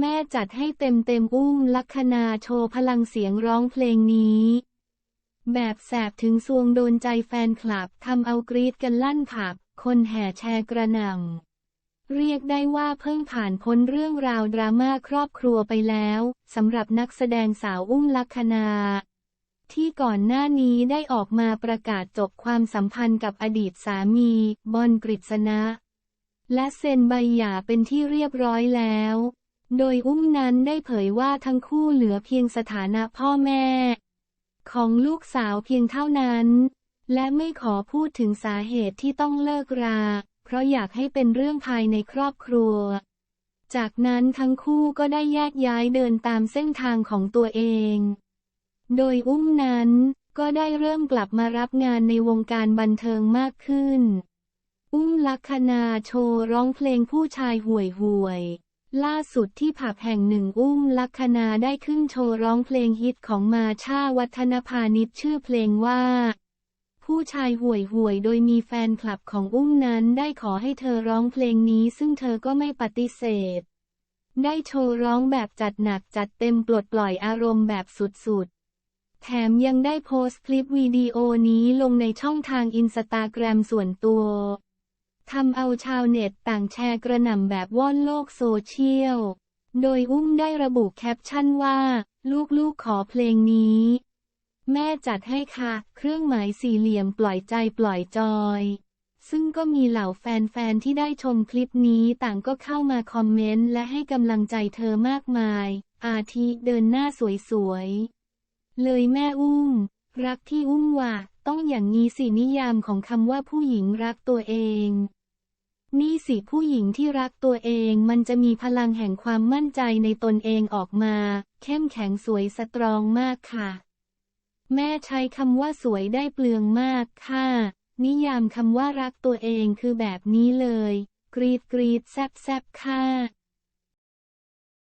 แม่จัดให้เต็มเต็มอุ้มลัคนาโชว์พลังเสียงร้องเพลงนี้ แบบแสบถึงซวงโดนใจแฟนคลับทำเอากรีดกันลั่นผับ คนแห่แชร์กระหน่ำเรียกได้ว่าเพิ่งผ่านพ้นเรื่องราวดราม่าครอบครัวไปแล้วสำหรับนักแสดงสาวอุ้มลัคนาที่ก่อนหน้านี้ได้ออกมาประกาศจบความสัมพันธ์กับอดีตสามี บอลกฤษณะ และเซ็นใบหย่าเป็นที่เรียบร้อยแล้ว โดยอุ้มนั้นได้เผยว่าทั้งคู่เหลือเพียงสถานะพ่อแม่ ของลูกสาวเพียงเท่านั้น และไม่ขอพูดถึงสาเหตุที่ต้องเลิกรา เพราะอยากให้เป็นเรื่องภายในครอบครัว จากนั้นทั้งคู่ก็ได้แยกย้ายเดินตามเส้นทางของตัวเอง โดยอุ้มนั้นก็ได้เริ่มกลับมารับงานในวงการบันเทิงมากขึ้น อุ้มลัคนาโชว์ร้องเพลงผู้ชายห่วยห่วย ล่าสุดที่ผับแห่งหนึ่งอุ้มลัคนาได้ขึ้นโชว์ร้องเพลงฮิตของมาชาวัฒนพานิชชื่อเพลงว่า ผู้ชายห่วยห่วยโดยมีแฟนคลับของอุ้มนั้นได้ขอให้เธอร้องเพลงนี้ซึ่งเธอก็ไม่ปฏิเสธ ได้โชว์ร้องแบบจัดหนักจัดเต็มปลดปล่อยอารมณ์แบบสุดๆ แถมยังได้โพสต์คลิปวิดีโอนี้ลงในช่องทางอินสตาแกรมส่วนตัว ทำเอาชาวเน็ตต่างแชร์กระหน่ำแบบว่อนโลกโซเชียล โดยอุ้มได้ระบุแคปชั่นว่า ลูกๆขอเพลงนี้ แม่จัดให้ค่ะ เครื่องหมายสี่เหลี่ยมปล่อยใจปล่อยจอย ซึ่งก็มีเหล่าแฟนๆ ที่ได้ชมคลิปนี้ต่างก็เข้ามาคอมเมนต์และให้กำลังใจเธอมากมาย อาทิเดินหน้าสวยๆ เลยแม่อุ้ม รักที่อุ้มว่ะต้องอย่างนี้สินิยามของคำว่าผู้หญิงรักตัวเอง นี่สิผู้หญิงที่รักตัวเองมันจะมีพลังแห่งความมั่นใจในตนเองออกมา เข้มแข็งสวยสตรองมากค่ะ แม่ใช้คำว่าสวยได้เปลืองมากค่ะ นิยามคำว่ารักตัวเองคือแบบนี้เลย กรีดกรีดแซบแซบค่ะ